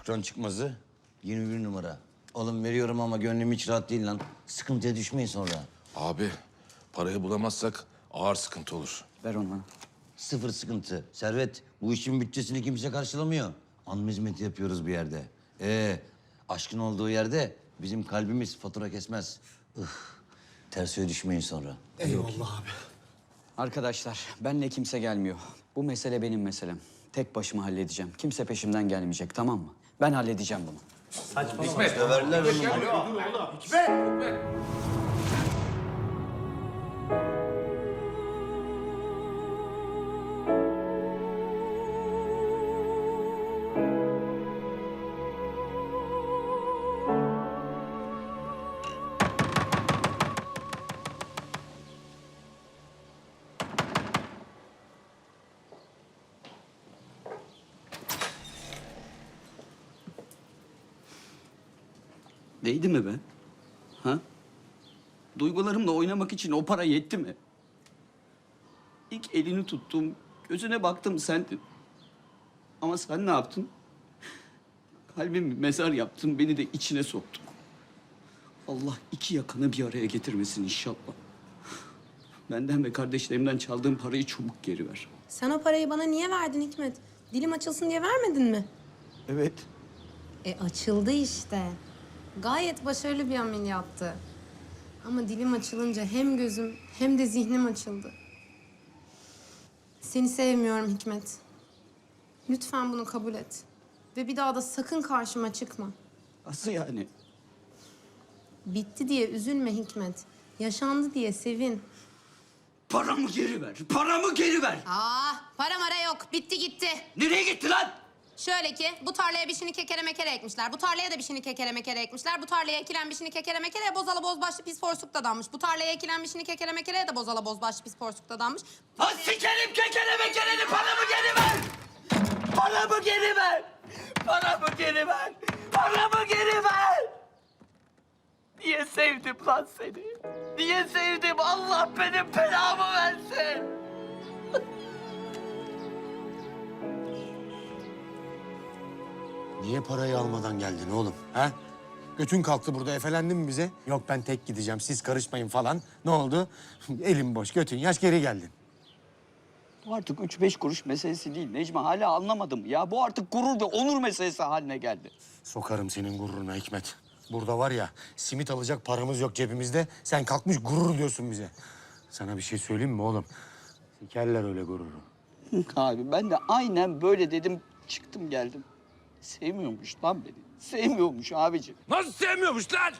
Akron çıkmazı 21 numara. Oğlum veriyorum ama gönlüm hiç rahat değil lan. Sıkıntıya düşmeyin sonra. Abi parayı bulamazsak ağır sıkıntı olur. Ver onu bana. Sıfır sıkıntı. Servet, bu işin bütçesini kimse karşılamıyor. Anma hizmeti yapıyoruz bir yerde. Ee, aşkın olduğu yerde bizim kalbimiz fatura kesmez. Ih, tersine düşmeyin sonra. Arkadaşlar benle kimse gelmiyor. Bu mesele benim meselem. Tek başıma halledeceğim. Kimse peşimden gelmeyecek tamam mı? Ben halledeceğim bunu. Döverler onu. Değdi mi be? Ha? Duygularımla oynamak için o para yetti mi? İlk elini tuttum, gözüne baktım sendin. Ama sen ne yaptın? Kalbimi mezar yaptın, beni de içine soktun. Allah iki yakanı bir araya getirmesin inşallah. Benden ve kardeşlerimden çaldığım parayı çabuk geri ver. Sen o parayı bana niye verdin Hikmet? Dilim açılsın diye vermedin mi? Evet. E açıldı işte. Gayet başarılı bir ameliyattı. Ama dilim açılınca hem gözüm hem de zihnim açıldı. Seni sevmiyorum Hikmet. Lütfen bunu kabul et. Ve bir daha da sakın karşıma çıkma. Nasıl yani? Bitti diye üzülme Hikmet. Yaşandı diye sevin. Paramı geri ver. Paramı geri ver. Aa, para mara yok. Bitti gitti. Nereye gitti lan? Şöyle ki bu tarlaya bir şini kekere mekere ekmişler. Bu tarlaya da bir şini kekere mekere ekmişler. Bu tarlaya ekilen bir şini kekere mekere bozala bozbaşlı pis porsuk da danmış. Bu tarlaya ekilen bir şini kekere mekereye de bozala bozbaşlı pis porsuk da danmış. Ha sikerim kekeleme geleni paramı geri ver. Paramı geri ver. Paramı geri ver. Paramı geri ver. Niye sevdim lan seni? Niye sevdim? Allah benim belamı Niye parayı almadan geldin oğlum? Ha? Götün kalktı burada efelendin mi bize? Yok ben tek gideceğim siz karışmayın falan. Ne oldu? Elim boş götün yaş geri geldin. Bu artık üç beş kuruş meselesi değil Necmi. Hala anlamadım. Ya bu artık gurur ve onur meselesi haline geldi. Sokarım senin gururuna Hikmet. Burada var ya simit alacak paramız yok cebimizde. Sen kalkmış gurur diyorsun bize. Sana bir şey söyleyeyim mi oğlum? Sikerler öyle gururu. Abi ben de aynen böyle dedim. Çıktım geldim. Sevmiyormuş lan beni. Sevmiyormuş abiciğim. Nasıl sevmiyormuş lan?